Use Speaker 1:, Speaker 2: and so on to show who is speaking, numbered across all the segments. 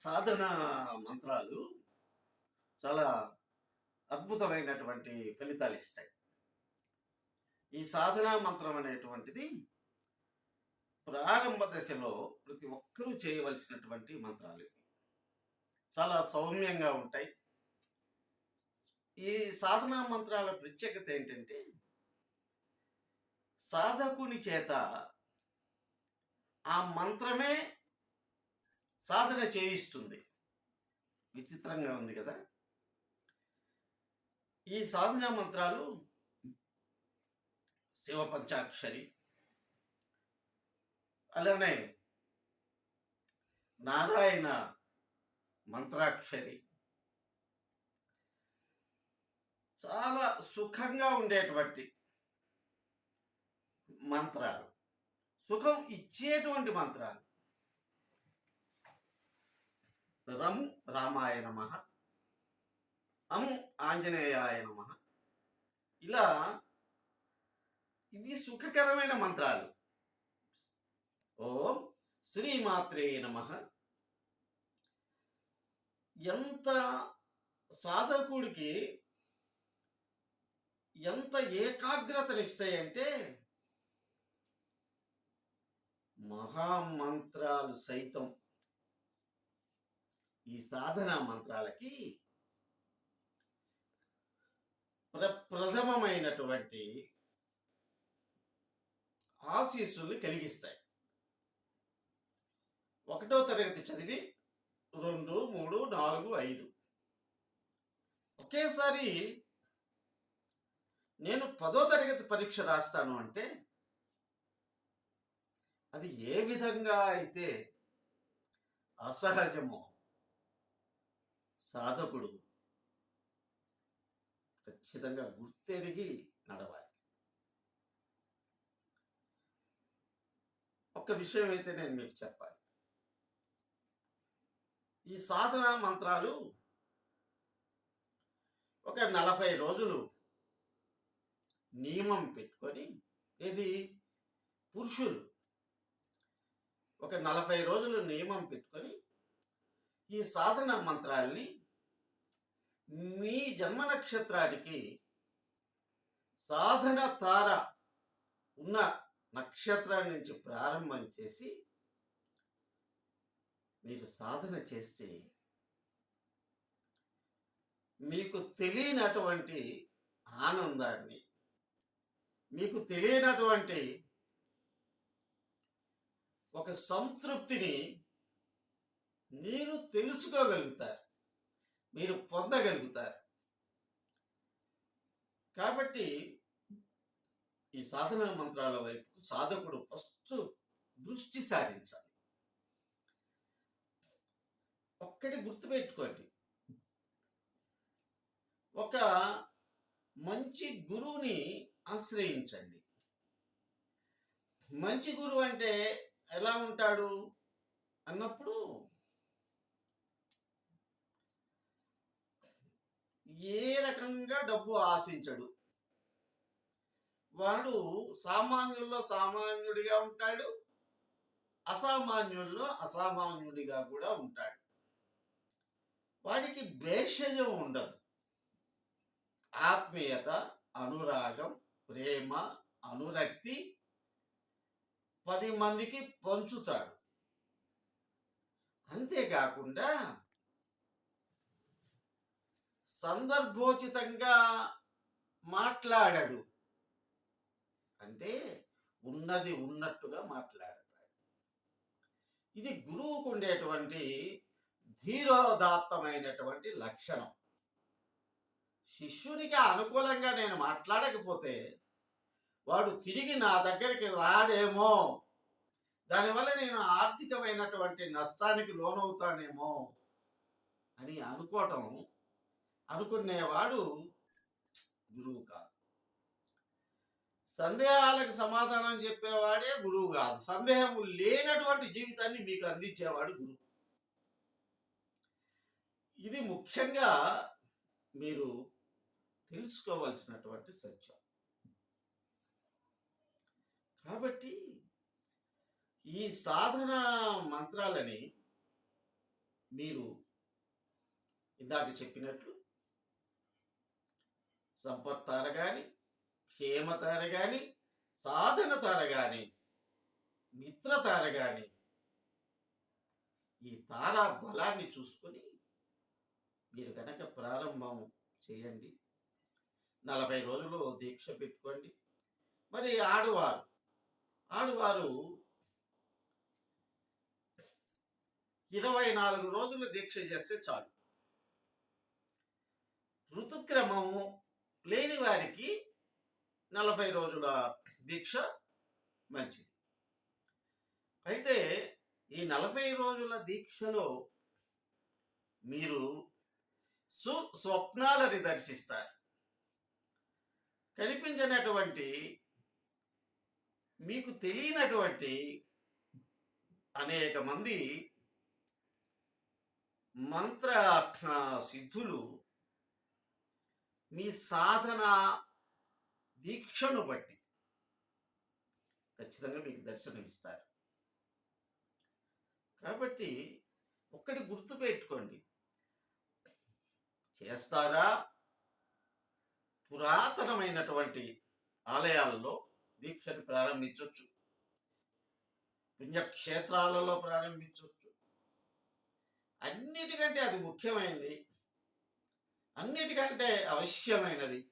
Speaker 1: సాధన మంత్రాలు చాలా అద్భుతమైనటువంటి ఫలితాలు ఇస్తాయి. ఈ సాధనా మంత్రం అనేటువంటిది ప్రారంభ దశలో ప్రతి ఒక్కరూ చేయవలసినటువంటి మంత్రాలు చాలా సౌమ్యంగా ఉంటాయి. ఈ సాధనా మంత్రాల ప్రత్యేకత ఏంటంటే సాధకుని చేత ఆ మంత్రమే సాధన చేయిస్తుంది. విచిత్రంగా ఉంది కదా? ఈ సాధన మంత్రాలు శివ పంచాక్షరి అలానే నారాయణ మంత్రాక్షరి. చాలా సుఖంగా ఉండేటువంటి మంత్రాలు. సుఖం ఇచ్చేటువంటి మంత్రాలు. రం రామాయ నమ. అం ఆంజనేయాయ నమ. ఇలా ఇవి సుఖకరమైన మంత్రాలు. ఓం శ్రీమాత్రే నమ. ఎంత సాధకుడికి ఎంత ఏకాగ్రతనిస్తాయంటే మహామంత్రాలు సైతం ఈ సాధనా మంత్రాలకి ప్ర ప్రథమమైనటువంటి ఆశీస్సులు కలిగిస్తాయి. ఒకటో తరగతి చదివి రెండు మూడు నాలుగు ఐదు. ఒకేసారి నేను పదో తరగతి పరీక్ష రాస్తాను అంటే అది ఏ విధంగా అయితే అసహజమో సాధకుడు ఖచ్చితంగా గుర్తెరిగి నడవాలి. ఒక్క విషయం అయితే నేను మీకు చెప్పాలి. ఈ సాధన మంత్రాలు ఒక నలభై రోజులు నియమం పెట్టుకొని ఇది పురుషులు. ఒక నలభై రోజులు నియమం పెట్టుకొని ఈ సాధన మంత్రాల్ని మీ జన్మ నక్షత్రానికి సాధన తార ఉన్న నక్షత్రం నుంచి ప్రారంభం చేసి మీరు సాధన చేస్తే మీకు తెలియనటువంటి ఆనందాన్ని మీకు తెలియనటువంటి ఒక సంతృప్తిని మీరు తెలుసుకోగలుగుతారు. మీరు పొందగలుగుతారు. కాబట్టి ఈ సాధన మంత్రాల వైపు సాధకుడు ఫస్ట్ దృష్టి సారించాలి. ఒక్కటి గుర్తుపెట్టుకోండి. ఒక మంచి గురువుని ఆశ్రయించండి. మంచి గురువు అంటే ఎలా ఉంటాడు? అన్నప్పుడు ఏ రకంగా డబ్బు ఆశించడు. వాడు సామాన్యుల్లో సామాన్యుడిగా ఉంటాడు. అసామాన్యుల్లో అసామాన్యుడిగా కూడా ఉంటాడు. వాడికి భేషజం ఉండదు. ఆత్మీయత అనురాగం ప్రేమ అనురక్తి పది మందికి పంచుతాడు. అంతేకాకుండా సందర్భోచితంగా మాట్లాడడు. అంటే ఉన్నది ఉన్నట్టుగా మాట్లాడతాడు. ఇది గురువుకు ఉండేటువంటి ధీరోదాత్తమైనటువంటి లక్షణం. శిష్యునికి అనుకూలంగా నేను మాట్లాడకపోతే వాడు తిరిగి నా దగ్గరికి రాడేమో? దానివల్ల నేను ఆర్థికమైనటువంటి నష్టానికి లోనవుతానేమో అని అనుకోవటం అనుకునేవాడు గురువు కాదు. సందేహాలకు సమాధానం చెప్పేవాడే గురువు కాదు. సందేహం లేనటువంటి జీవితాన్ని మీకు అందించేవాడు గురువు. ఇది ముఖ్యంగా మీరు తెలుసుకోవలసినటువంటి సత్యం. కాబట్టి ఈ సాధన మంత్రాలని మీరు ఇందాక చెప్పినట్లు సంపత్తార కానీ క్షేమతార కానీ సాధన తార కానీ మిత్రతార కానీ ఈ తారా బలాన్ని చూసుకొని మీరు కనుక ప్రారంభం చేయండి. నలభై రోజులు దీక్ష పెట్టుకోండి. మరి ఆడవారు ఆడవారు ఇరవై నాలుగు రోజులు దీక్ష చేస్తే చాలు. ఋతుక్రమము లేని వారికి నలభై రోజుల దీక్ష మంచిది. అయితే ఈ నలభై రోజుల దీక్షలో మీరు సుస్వప్నాలని దర్శిస్తారు. కనిపించినటువంటి మీకు తెలియనటువంటి అనేక మంది మంత్ర సిద్ధులు మీ సాధన దీక్షను బట్టి ఖచ్చితంగా మీకు దర్శనం ఇస్తారు. కాబట్టి ఒక్కటి గుర్తు పెట్టుకోండి. చేస్తారా? పురాతనమైనటువంటి ఆలయాల్లో దీక్షను ప్రారంభించవచ్చు పుణ్యక్షేత్రాలలో ప్రారంభించవచ్చు అన్నిటికంటే అది ముఖ్యమైనది అన్నిటికంటే అవశ్యమైనది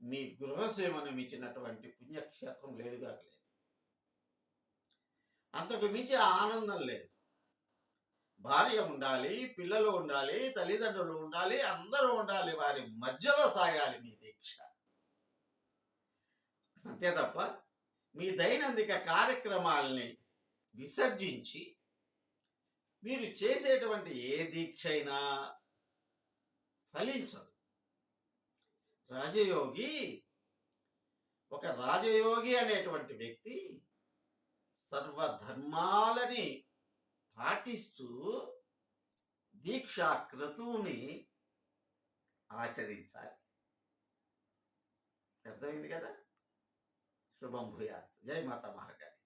Speaker 1: మీ గృహసేవను మించినటువంటి పుణ్యక్షేత్రం లేదుగా లేదు. అంతకు మించి ఆనందం లేదు. భార్య ఉండాలి పిల్లలు ఉండాలి తల్లిదండ్రులు ఉండాలి అందరూ ఉండాలి వారి మధ్యలో సాగాలి మీ దీక్ష. అంతే తప్ప మీ దైనందిక కార్యక్రమాల్ని విసర్జించి మీరు చేసేటువంటి ఏ దీక్ష అయినా ఫలించదు. రాజయోగి ఒక రాజయోగి అనేటువంటి వ్యక్తి సర్వధర్మాలని పాటిస్తూ దీక్షా క్రతువుని ఆచరించాలి. అర్థమైంది కదా? శుభం భూయాత్. జై మాతా మహాకాళి.